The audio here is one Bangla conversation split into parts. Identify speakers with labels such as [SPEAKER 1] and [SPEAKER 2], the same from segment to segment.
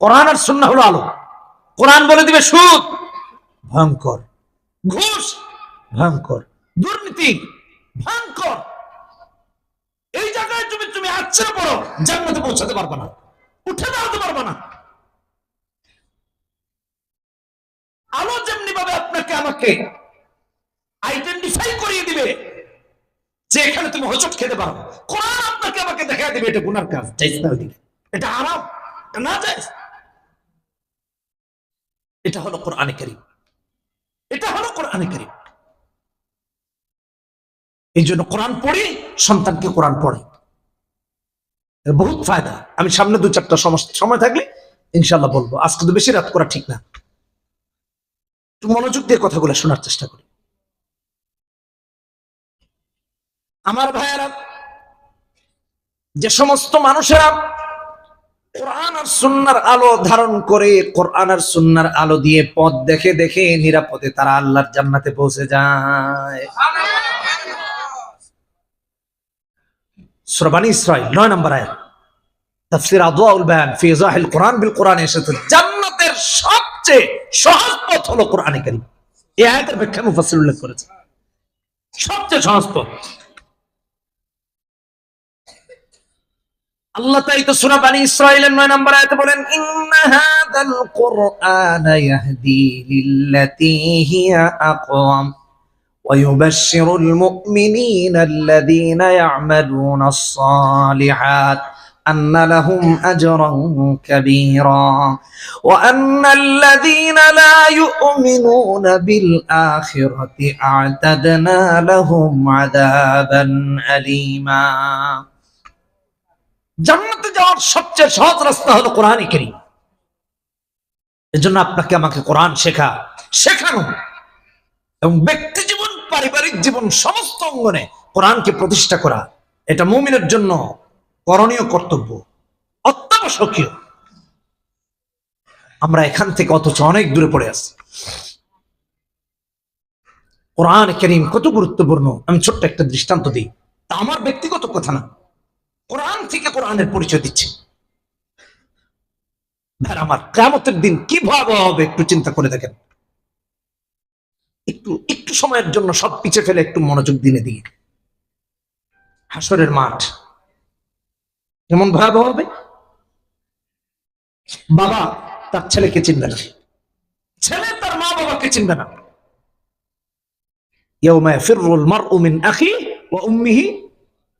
[SPEAKER 1] কোরআন আর সুন্না হলো আলো। কোরআন বলে দিবে সুদ। ভয়ঙ্কর। ঘুষ। ভয়ঙ্কর। দুর্নীতি। ভয়ঙ্কর। এই জায়গায় তুমি তুমি আচ্ছা পড়ো জান্নাতে পৌঁছাতে পারবে না। উঠে দাঁড়াতে পারবে না। আলো যেমনি ভাবে আপনাকে আমাকে আইডেন্টিফাই করিয়ে দিবে যে এখানে তুমি হোচট খেতে পারো। কোরআন আপনাকে আমাকে দেখা দিবে এটা গুনার কাজ। যাইজ না এটা আরাম এটা না যাইজ এটা হলো কোরআনে করিম। এটা হলো কোরআনে করিম। এই জন্য কোরআন পড়ি, সন্তানকে কোরআন পড়ে বহুত ফায়দা। আমি সামনে দু চারটা সময় থাকলে ইনশাল্লাহ বলব। আজকে তো বেশি রাত করা ঠিক না। একটু মনোযোগ দিয়ে কথাগুলো শোনার চেষ্টা করি। আমার ভাইয়েরা, যে সমস্ত মানুষেরা কোরআন আর সুন্নার আলো ধারণ করে, কোরআন আর সুন্নার আলো দিয়ে পথ দেখে দেখে নিরাপদে তারা আল্লাহর জান্নাতে পৌঁছে যায়। ইসরাইল নয় নম্বর আয়াত। তাফসির আদওয়াউল বায়ান, ফি কোরআন বিল কোরআন এসেছে জান্নাতের সবচেয়ে সহজ পথ হলো কোরআনে কারীম। এই আয়াতের ব্যাখ্যা মুফাসসির উল্লেখ করেছে। সবচেয়ে সহজ পথ। আল্লাহ তাই তো সূরা বানি ইসরাইলের 9 নম্বর আয়াতে বলেন ইন্না হাদাল কুরআন ইয়াহদি লিল্লাতী হিয়া আকওয়াম ويبشر المؤمنين الذين يعملون الصالحات أن لهم أجرا كبيرا وأن الذين لا يؤمنون بالآخرة أعتدنا لهم عذابا أليما জান্নাতে যাওয়ার সবচেয়ে সহজ রাস্তা হলো কোরআনই করিম। এজন্য আপনাকে আমাকে কোরআন শেখা, শেখানো। এবং ব্যক্তি জীবন, পারিবারিক জীবন সমস্ত অঙ্গনে কোরআনকে প্রতিষ্ঠা করা, এটা মুমিনের জন্য করণীয় কর্তব্য, অত্যাবশ্যকীয়। আমরা এখান থেকে অথচ অনেক দূরে পড়ে আছি। কোরআন করিম কত গুরুত্বপূর্ণ? আমি ছোট্ট একটা দৃষ্টান্ত দিই। তা আমার ব্যক্তিগত কথা না। কোরআন থেকে কোরআনের পরিচয় দিচ্ছে ভাই আমার কেমতের দিন কি ভয়াবহ হবে একটু চিন্তা করে দেখেন একটু একটু সময়ের জন্য সব পিছে ফেলে একটু মনোযোগ দিনে দিয়ে হাসরের মাঠ কেমন ভয়াবহ হবে বাবা তার ছেলেকে চিনবে না ছেলে তার মা বাবাকে চিনবে না يوم يفر المرء من أخيه وأمه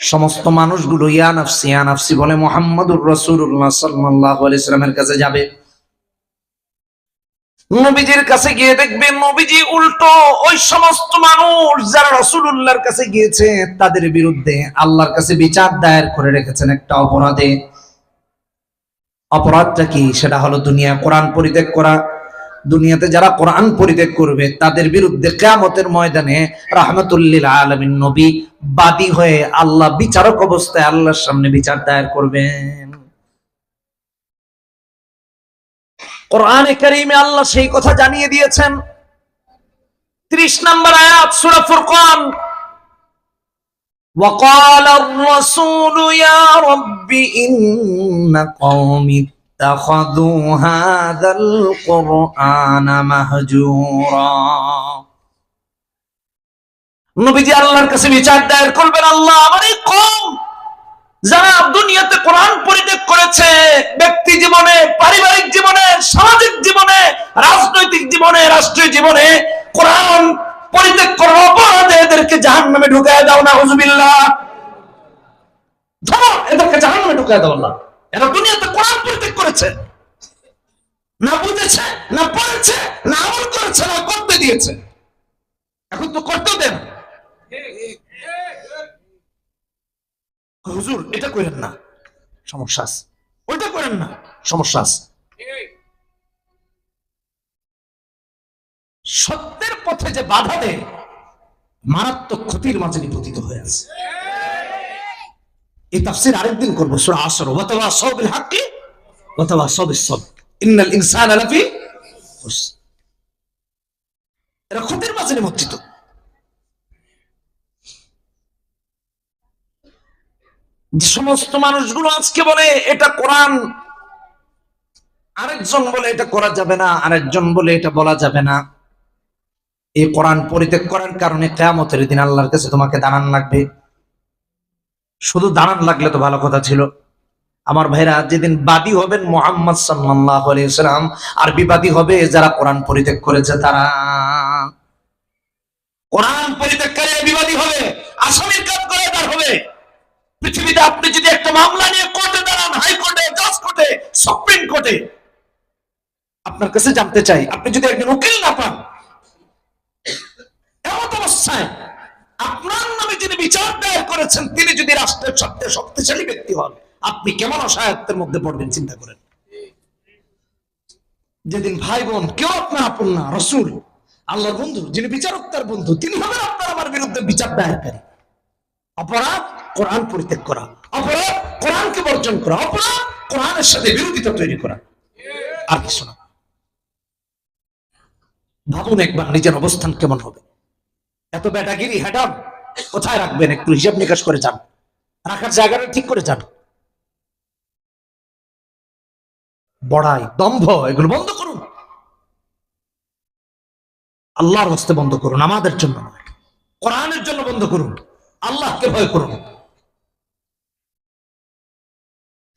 [SPEAKER 1] সমস্ত মানুষগুলো ইয়া নাফসি ইয়া নাফসি বলে মোহাম্মদুর রসুল্লাহ সাল্লাহ আলাইসালামের কাছে যাবে। নবীজির কাছে গিয়ে দেখবে, নবীজি উল্টো ওই সমস্ত মানুষ যারা রসুল্লাহর কাছে গিয়েছে, তাদের বিরুদ্ধে আল্লাহর কাছে বিচার দায়ের করে রেখেছেন একটা অপরাধে। অপরাধটা কি? সেটা হলো দুনিয়া কোরআন পরিত্যাগ করা। দুনিয়াতে যারা কোরআন পরিত্যাগ করবে তাদের বিরুদ্ধে কেয়ামতের ময়দানে রাহমাতুল্লিল আলমিন নবী বাদী হয়ে আল্লাহ বিচারক অবস্থায় আল্লাহর সামনে বিচার দায়ের করবেন কোরআনে কারিমে আল্লাহ সেই কথা জানিয়ে দিয়েছেন ত্রিশ নম্বর আয়াত সূরা ফুরকান وقال الرسول يا رب إن قومي اتخذوا هذا القرآن مهجورا নবীজি আল্লাহর কাছে বিচার দায়ের করবেন আল্লাহ আমার এই কম যারা দুনিয়াতে কোরআন পরিত্যাগ করেছে ব্যক্তি জীবনে পারিবারিক জীবনে সামাজিক জীবনে রাজনৈতিক জীবনে রাষ্ট্রীয় জীবনে কোরআন পরিত্যাগ করার অপরাধে এদেরকে জাহান নামে ঢুকায় দাও না হুজুবিল্লাহ ধরো এদেরকে জাহান নামে ঢুকায় দাও না এরা দুনিয়াতে কোরআন পরিত্যাগ করেছে। না বুঝেছে, না পড়েছে, না আমল করেছে, না করতে দিয়েছে। এখন তো করতেও দেন। হুজুর, এটা করেন না। সমস্যা আছে। ওইটা করেন না। সমস্যা আছে। সত্যের পথে যে বাধা দেয়, মারাত্মক ক্ষতির মাঝে নিপতিত হয়ে আছে। এই তাফসির আরেকদিন করব, সূরা আসর। ওয়াতাওয়া সাবিল হাক্কি, ওয়াতাওয়া সাবিস সাবর ইন্নাল ইনসানা লাফি খুসর এরা ক্ষতির মাঝে নিমজ্জিত। যে সমস্ত মানুষগুলো আজকে বলে, এটা কোরআন। আরেকজন বলে, এটা করা যাবে না। আরেকজন বলে, এটা বলা যাবে না। এই কোরআন পরিত্যাগ করার কারণে কেয়ামতের দিন আল্লাহর কাছে তোমাকে দাঁড়ান লাগবে। শুধু দাঁড়ান লাগলে তো ভালো কথা ছিল। আমার ভাইরা, যেদিন বাদী হবেন মোহাম্মদ সাল্লাহ আর বিবাদী হবে যারা কোরআন পরিত্যাগ করেছে তারা। কোরআন হবে, আসামির কাজ করে তার হবে। পৃথিবীতে আপনি যদি একটা মামলা নিয়ে কোর্টে দাঁড়ান, হাইকোর্টে জাজ কোর্টে সুপ্রিম কোর্টে, আপনার কাছে জানতে চাই, আপনি যদি একজন উকিল না পান অবস্থায় আপনার নামে যিনি বিচার দায়ের করেছেন, তিনি যদি রাষ্ট্রের সবচেয়ে শক্তিশালী ব্যক্তি হন, আপনি কেমন অসহায়ত্বের মধ্যে পড়বেন, চিন্তা করেন। যেদিন ভাই বোন, কেউ আপনার আপন না, রসুল, আল্লাহর বন্ধু, যিনি বিচারক তার বন্ধু, তিনি হবেন আপনার আমার বিরুদ্ধে বিচার দায়েরকারী। অপরাধ কোরআন পরিত্যাগ করা, অপরাধ কোরআনকে বর্জন করা, অপরাধ কোরআনের সাথে বিরোধিতা তৈরি করা। আর কিছু না। ভাবুন একবার নিজের অবস্থান কেমন হবে? এত বেটাগিরি হ্যাডাম কোথায় রাখবেন? একটু হিসাব নিকাশ করে যান। রাখার জায়গাটা ঠিক করে যান। বড়াই, দম্ভ, এগুলো বন্ধ করুন। আল্লাহর হস্তে বন্ধ করুন, আমাদের জন্য নয়। কোরআনের জন্য বন্ধ করুন। আল্লাহকে ভয় করুন।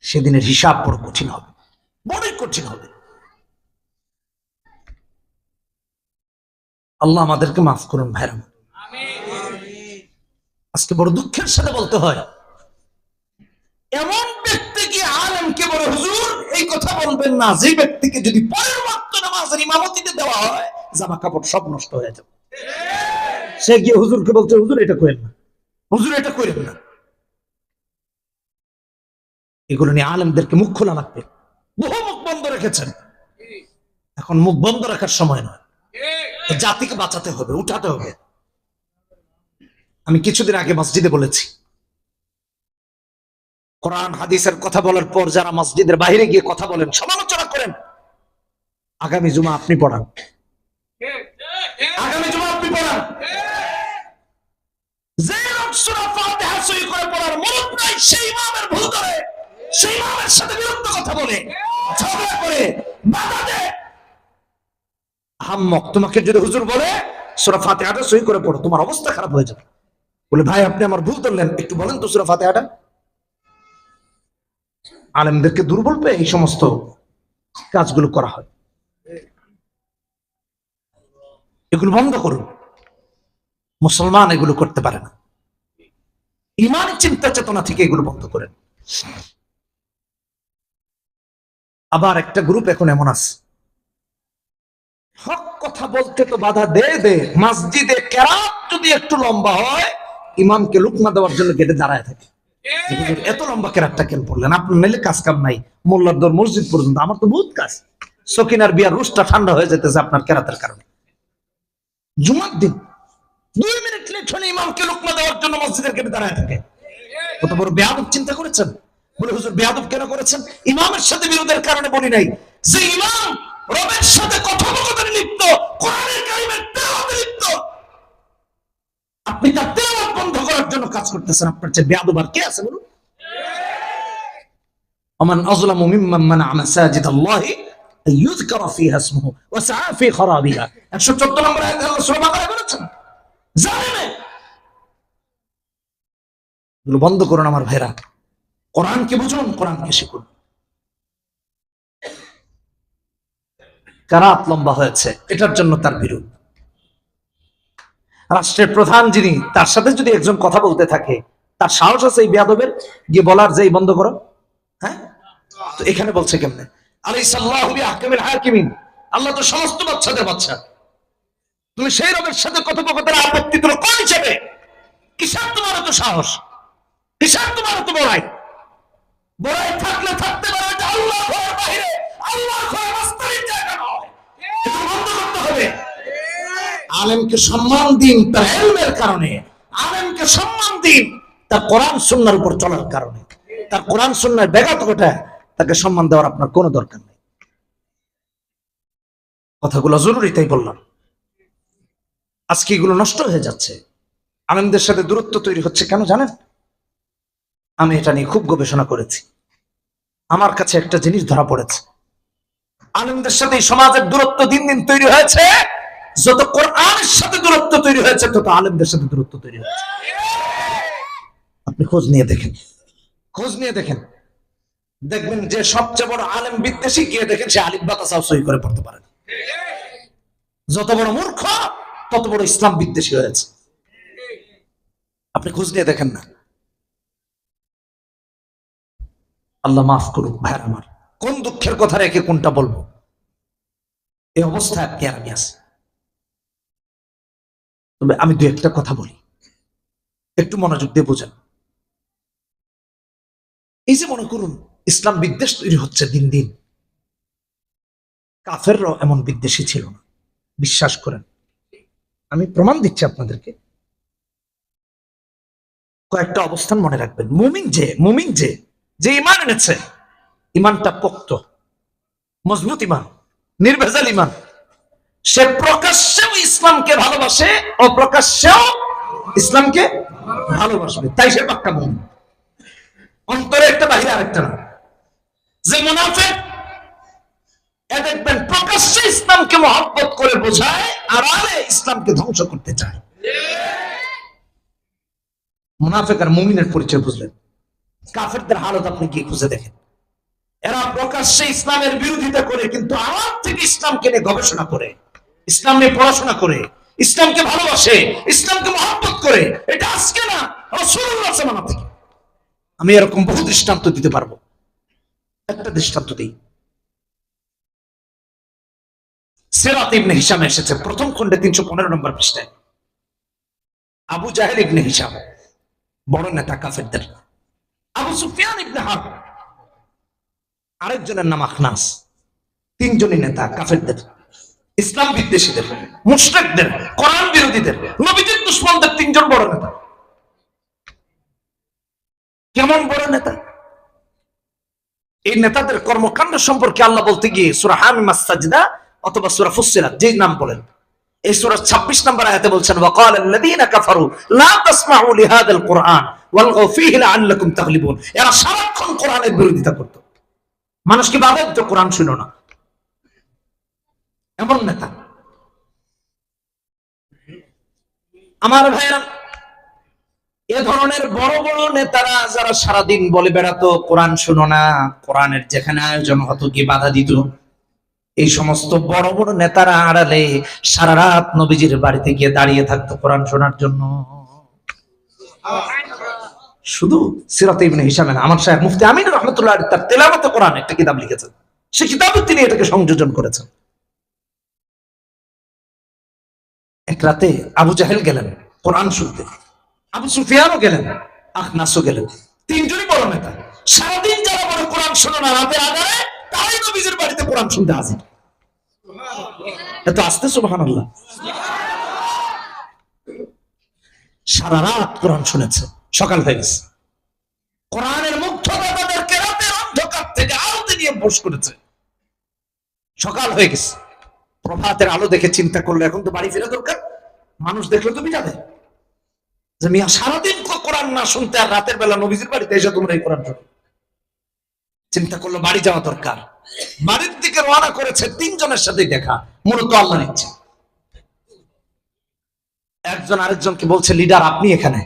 [SPEAKER 1] সেদিনের হিসাব বড় কঠিন হবে। বড়ই কঠিন হবে। আল্লাহ আমাদেরকে মাফ করুন ভাইরা আজকে বড় দুঃখের সাথে বলতে হয়, এমন ব্যক্তিকে আলেমকে বড় হুজুর, এই কথা বলবেন না। যে ব্যক্তিকে যদি পরের ওয়াক্ত নামাজের ইমামতিতে দেওয়া হয় জামা কাপড় সব নষ্ট হয়ে যাবে। সে গিয়ে হুজুরকে বলছে, হুজুর, এটা করেন না। হুজুর, এটা করেন না। এগুলো নিয়ে আলেমদেরকে মুখ খোলা লাগবে। বহু মুখ বন্ধ রেখেছেন। এখন মুখ বন্ধ রাখার সময় নয়। জাতিকে বাঁচাতে হবে, উঠাতে হবে। আমি কিছুদিন আগে মসজিদে বলেছি। কোরআন, হাদিসের কথা বলার পর যারা মসজিদের বাইরে গিয়ে কথা বলেন, সমালোচনা করেন, আগামী জুমা আপনি পড়ান। আগামী জুমা আপনি পড়ান। করে পড়ার সেই কথা বলে তোমাকে যদি হুজুর বলে, সূরা ফাতিহাটা করে পড়ো, তোমার অবস্থা খারাপ হয়ে যাবে। বলে, ভাই, আপনি আমার ভুল ধরলেন। একটু বলেন তো সূরা ফাতিহাটা। আলেমদেরকে দুর্বল পেয়ে এই সমস্ত কাজগুলো করা হয়। এগুলো বন্ধ করুন। মুসলমান এগুলো করতে পারে না। ইমান চিন্তা চেতনা থেকে এগুলো বন্ধ করেন। আবার একটা গ্রুপ এখন এমন আছে। হক কথা বলতে তো বাধা দে দে। মসজিদে কেরাত যদি একটু লম্বা হয় ইমামকে লুকমা দেওয়ার জন্য গেটে দাঁড়ায় থাকে। এত লম্বা কেরাতটা কেন পড়লেন? আপনার নাইলে কাজ কাম নাই। মোল্লার মসজিদ পর্যন্ত। আমার তো বহুত কাজ। সকিনার বিয়ার রুশটা ঠান্ডা হয়ে যেতেছে আপনার কেরাতের কারণে। জুমার দিন দুই মিনিট লেট হলে ইমামকে লুকমা দেওয়ার জন্য মসজিদের গেটে দাঁড়ায় থাকে। কত বড় বেয়াদব চিন্তা করেছেন? বলে, হুজুর, বেয়াদব কেন করেছেন? ইমামের সাথে বিরোধের কারণে বলি নাই। যে ইমাম রবের সাথে কথোপকথনে লিপ্ত, কোরআনের কারিমের তেলাওয়াতে লিপ্ত আপনি তার তেলাওয়াত বন্ধ করার জন্য কাজ করতেছেন আপনার চেয়ে বেয়াদব আর কে আছে বলুন ومن أظلم ممن منع مساجد الله أن يذكر فيها اسمه وسعى في خرابها 114 নম্বর আয়াতে আল্লাহ সূরা বাকারা বলেছেন জানেন এগুলো বন্ধ করুন আমার ভাইরা কোরআনকে বুঝুন কোরআনকে শিখুন কারাত লম্বা হয়েছে এটার জন্য তার বিরোধ রাষ্ট্রের প্রধান যিনি, তার সাথে যদি একজন কথা বলতে থাকে, তার সাহস আছে এই বেয়াদবের? গিয়ে বলার যে বন্ধ করো। হ্যাঁ? তো এখানে বলছে কেমনে? আল্লাহ তো সমস্ত বাচ্চাদের বাচ্চা। তুমি সেই রবের সাথে কথোপকথনের আপত্তি তুলো কোন হিসেবে? কিসের তোমার তো সাহস? কিসের তোমার তো বড়াই? বড়াই থাকলে থাকতে পারে আল্লাহ ঘরের বাইরে আল্লাহ ঘরে মাস্তারির জায়গা নয়। এটা বন্ধ করতে হবে। আলেমকে সম্মান দিন তার এলমের কারণে, আলেমকে সম্মান দিন তার কোরআন সুন্নার উপর চলার কারণে। তার কোরআন সুন্নার ব্যাঘাত ঘটায় তাকে সম্মান দেওয়ার আপনার কোনো দরকার নেই। কথাগুলো জরুরি, তাই বললাম। আজকে এগুলো নষ্ট হয়ে যাচ্ছে। আলেমদের সাথে দূরত্ব তৈরি হচ্ছে কেন জানেন? আমি এটা নিয়ে খুব গবেষণা করেছি। আমার কাছে একটা জিনিস ধরা পড়েছে। আলেমদের সাথে সমাজের দূরত্ব দিন দিন তৈরি হয়েছে। যত কোরআনের সাথে দূরত্ব তৈরি হয়েছে, তত আলেমদের সাথে দূরত্ব তৈরি হয়েছে। আপনি খোঁজ নিয়ে দেখেন। খোঁজ নিয়ে দেখেন। দেখবেন যে সবচেয়ে বড় আলেম বিদ্বেষী গিয়ে দেখেন, সে আলিম বাতাসাও সই করে পড়তে পারে না। যত বড় মূর্খ, তত বড় ইসলাম বিদ্বেষী হয়েছে। আপনি খোঁজ নিয়ে দেখেন না। আল্লাহ মাফ করুক ভাইয়ের আমার। কোন দুঃখের কথা রেখে কোনটা বলব? এই অবস্থায় আপনি আর আমি আছি। তবে আমি দু একটা কথা বলি। একটু মনোযোগ দিয়ে বোঝেন। এই যে মনে করুন, ইসলাম বিদ্বেষ তৈরি হচ্ছে দিন দিন। কাফেররাও এমন বিদ্বেষী ছিল না। বিশ্বাস করেন, আমি প্রমাণ দিচ্ছি আপনাদেরকে। কয়েকটা অবস্থান মনে রাখবেন। মুমিন যে মুমিন যে যে ইমান এনেছে, ইমানটা পোক্ত, মজবুত ইমান, নির্ভেজাল ইমান। সে প্রকাশ্যেও ইসলামকে ভালোবাসে অপ্রকাশ্যেও ইসলামকে ভালোবাসবে। তাই সে পাক্কা মুমিন। অন্তরে একটা বাহিরে আরেকটা না। যে মুনাফেক দেখবেন প্রকাশ্যে ইসলামকে মহব্বত করে বোঝায় আর আলে ইসলামকে ধ্বংস করতে চায়। মুনাফেক আর মুমিনের পরিচয় বুঝলেন। কাফেরদের হালত আপনি গিয়ে খুঁজে দেখেন। এরা প্রকাশ্যে ইসলামের বিরোধিতা করে, কিন্তু আমার থেকে ইসলামকে নিয়ে গবেষণা করে। ইসলাম নিয়ে পড়াশোনা করে, ইসলামকে ভালোবাসে, ইসলামকে মহব্বত করে, এটা আজকে না রসুল্লাহ থেকে। আমি এরকম বহু দৃষ্টান্ত দিতে পারব। একটা দৃষ্টান্ত দিই। সেরাত ইবনে হিসামে এসেছে, প্রথম খণ্ডে তিনশো পনেরো নম্বর পৃষ্ঠায়। আবু জাহেল ইবনে হিসাম বড় নেতা কাফেরদের। আবু সুফিয়ান ইবনে হার আরেকজনের নাম আখনাস, তিনজনই নেতা কাফেরদের। ইসলাম বিদ্বেষীদের, মুশরিকদের, কোরআন বিরোধীদের নবীদের দুশ্মনদের তিনজন বড় নেতা। কেমন বড় নেতা? এই নেতাদের কর্মকাণ্ড সম্পর্কে আল্লাহ বলতে গিয়ে সুরা হামিমা সাজদা অথবা সুরা ফুসসিলাত যেই নাম বলেন, এই সূরা 26 নম্বর আয়াতে বলছেন সারাক্ষণ কোরআনের বিরোধিতা করত। মানুষকে বাধা দিত কোরআন শুনো না। এমন নেতা। আমার ভাইরা, এ ধরনের বড় বড় নেতারা যারা সারাদিন বলে বেড়াতো, কোরআন শুনো না, কোরআনের যেখানে আয়োজন হতো কি বাধা দিত। এই সমস্ত বড় বড় নেতারা আড়ালে সারা রাত নবীজির বাড়িতে গিয়ে দাঁড়িয়ে থাকতো কোরআন শোনার জন্য। শুধু সিরাতে ইবনে হিসামে না, আমার সাহেব মুফতি আমিন রহমতুল্লাহ তার তেলাওয়াতে কোরআন একটা কিতাব লিখেছেন। সে কিতাবে তিনি এটাকে সংযোজন করেছেন। এক রাতে আবু জাহেল গেলেন, কোরআন শুনতে। আবু সুফিয়ানও গেলেন, আখনাসও গেলেন। তিনজনই বড় নেতা। সারাদিন যারা বড় কোরআন শোনো না রাতে আগারে তারাই নবীজির বাড়িতে কোরআন শুনতে হাজির। এত আসতে সুবহান আল্লাহ সারা রাত কোরআন শুনেছে, সকাল হয়ে গেছে। কোরআনের মুগ্ধতা তাদেরকে রাতের অন্ধকার থেকে আলোতে নিয়ে বস করেছে। সকাল হয়ে গেছে। প্রভাতের আলো দেখে চিন্তা করল, এখন তো বাড়ি ফেরা দরকার? মানুষ দেখলে তুমি যাবে যে মিয়া, সারাদিন কোরআন না শুনতে আর রাতের বেলা নবীজির বাড়িতে এসে তোমরা এই কোরআন শোনো। চিন্তা করল, বাড়ি যাওয়া দরকার। বাড়ির দিকে রওনা করেছে তিনজনের সাথে দেখা, মূলত আল্লাহর ইচ্ছে একজন আরেকজনকে বলছে, লিডার, আপনি এখানে?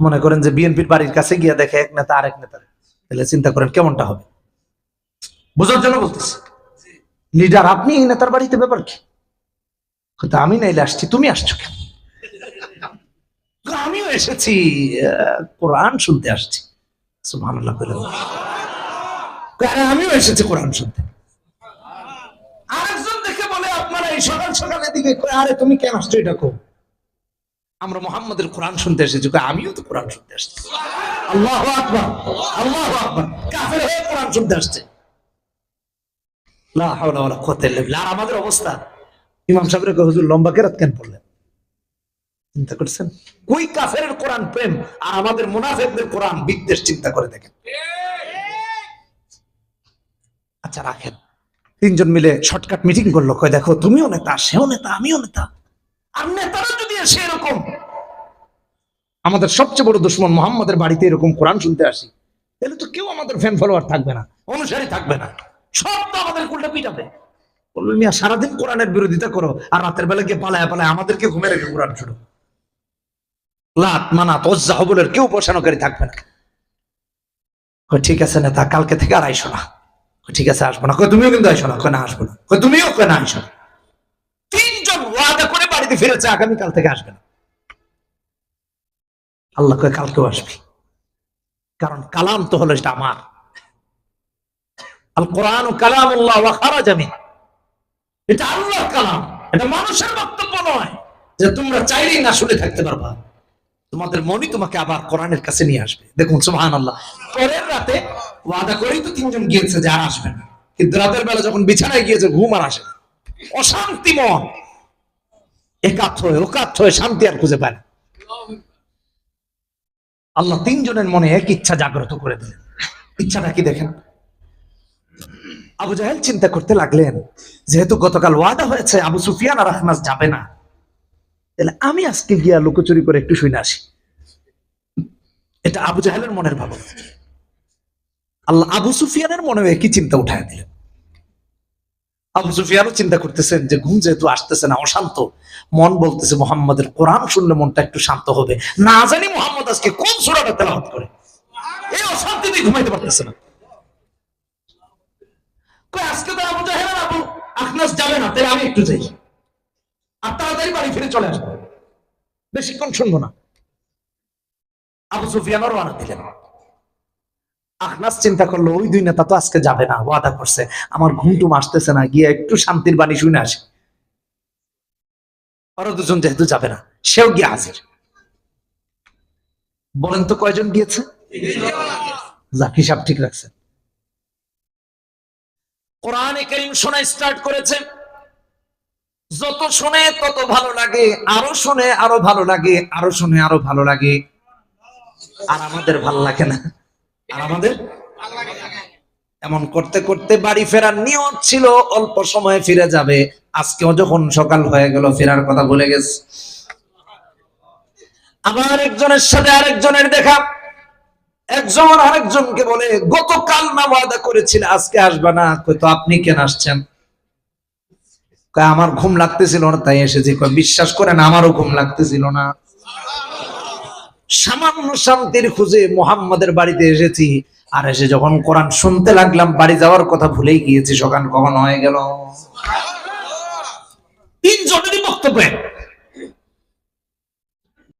[SPEAKER 1] মনে করেন যে বিএনপির বাড়ির কাছে গিয়ে দেখে এক নেতা আরেক নেতা তাহলে চিন্তা করেন কেমনটা হবে? বোঝার জন্য বলতেছি। লিডার আপনি এই নেতার বাড়িতে ব্যাপার কি? আমি নাইলে আসছি, তুমি আসছো কেন? আমিও এসেছি কোরআন শুনতে আসছি। আমিও এসেছি কোরআন শুনতে। আরেকজন দেখে বলে, আপনারা এই সকাল সকাল এদিকে আরে, তুমি কেন আসছো, এটা কো আমরা মোহাম্মদের কোরআন শুনতে এসেছি। আমিও তো কোরআন শুনতে আসছি। আল্লাহ আকবার আল্লাহ আকবার। কাফের হয়ে কোরআন শুনতে আসছে। আমাদের অবস্থা? ইমাম সাহেবের হুজুর, লম্বা কেরাত কেন পড়লেন? চিন্তা করছেন? কই কাফেরের কোরআন প্রেম, আর আমাদের কোরআন বিদ্বেষ চিন্তা করে দেখেন। আচ্ছা রাখেন। তিনজন মিলে শর্টকাট মিটিং করল, কয়, দেখো, তুমিও নেতা, সেও নেতা, আমিও নেতা। আর নেতারা যদি এসে এরকম, আমাদের সবচেয়ে বড় দুশ্মন মোহাম্মদের বাড়িতে এরকম কোরআন শুনতে আসি, তাহলে তো কেউ আমাদের ফ্যান ফলোয়ার থাকবে না। অনুসারী থাকবে না। সব তো আমাদের উল্টা পিটাবে। বলবে মিয়া, সারাদিন কোরআনের বিরোধিতা করো, আর রাতের বেলা গিয়ে পালায় পালায় আমাদেরকে ঘুমে রেখে কোরআন লাত, মানাত, ওজ্জা, হবলের কেউ থাকবে না। ঠিক আছে নেতা, কালকে থেকে আর আইসো না। ঠিক আছে, আসব না। তুমিও কিন্তু আইসো না। না, আসব না। তুমিও না, আইসো না। তিনজন ওয়াদা করে বাড়িতে ফিরেছে, আগামীকাল থেকে আসবে না। আল্লাহ কয়, কালকেও আসবি। কারণ কালাম তো হলো এটা আমার। আল কোরআন ও কালাম আল্লাহ ওয়া আমি এটা আল্লাহর কালাম। এটা মানুষের বক্তব্য নয় যে তোমরা চাইলেই না শুনে থাকতে পারবা। তোমাদের মনই তোমাকে আবার কোরআনের কাছে নিয়ে আসবে। দেখুন সুবহান আল্লাহ পরের রাতে ওয়াদা করেই তো তিনজন গিয়েছে যে আর আসবে না। কিন্তু রাতের বেলা যখন বিছানায় গিয়েছে, ঘুম আর আসে। অশান্তি মন। একাত্ম হয়ে ওকাত্ম হয়ে শান্তি আর খুঁজে পায় না। আল্লাহ তিনজনের মনে এক ইচ্ছা জাগ্রত করে দিলেন। ইচ্ছাটা কি দেখেন? আবু জাহেল চিন্তা করতে লাগলেন, যেহেতু গতকাল ওয়াদা হয়েছে, আবু সুফিয়ান আর আহমাস যাবে না। তাহলে আমি আজকে গিয়া লুকোচুরি করে একটু শুনে আসি। এটা আবু জাহেলের মনের ভাবনা। আল্লাহ আবু সুফিয়ানের মনে একই চিন্তা উঠায় দিলেন। আবু সুফিয়ানও চিন্তা করতেছেন যে ঘুম যেহেতু আসতেছে না, অশান্ত। মন বলতেছে, মোহাম্মদের কোরআন শুনলে মনটা একটু শান্ত হবে। না জানি মোহাম্মদ আজকে কোন সুরাটা তেলাওয়াত করে। এই অশান্তিতে ঘুমাইতে পারতেছে না। আজকে তো আবু আবু আখনাস যাবে না আমি একটু যাই। আর তাড়াতাড়ি বাড়ি ফিরে চলে আসব। বেশিক্ষণ শুনব না। আবু সুফিয়ানও রওনা দিলেন। আখনাস চিন্তা করল, ওই দুই নেতা তো আজকে যাবে না, ওয়াদা করছে। আমার ঘুম টুম আসতেছে না, গিয়ে একটু শান্তির বাণী শুনে আসি। আরও দুজন যেহেতু যাবে না, সেও গিয়ে হাজির। বলেন তো কয়জন গিয়েছে? যাক, হিসাব ঠিক রাখছেন। কোরআনে করিম শোনা স্টার্ট করেছে। যত শুনে তত ভালো লাগে, আরও শুনে আরও ভালো লাগে, আরও শুনে আরও ভালো লাগে। আর আমাদের ভালো লাগে না। আর আমাদের এমন করতে করতে বাড়ি ফেরার নিয়ত ছিল, অল্প সময়ে ফিরে যাবে। আজকেও যখন সকাল হয়ে গেল, ফেরার কথা ভুলে গেছে। আবার একজনের সাথে আরেকজনের দেখা। একজন আরেকজনকে বলে, গতকাল না ওয়াদা করেছিল, আজকে আসবে না। তো আপনি কেন আসছেন? আমার ঘুম লাগতেছিল না। তাই এসেছি। বিশ্বাস করেন, আমারও ঘুম লাগতেছিল না। সামান্য শান্তির খুঁজে মোহাম্মদের বাড়িতে এসেছি। আর এসে যখন কোরআন শুনতে লাগলাম, বাড়ি যাওয়ার কথা ভুলেই গিয়েছি, সকাল কখন হয়ে গেল। তিনজনেরই বক্তব্য।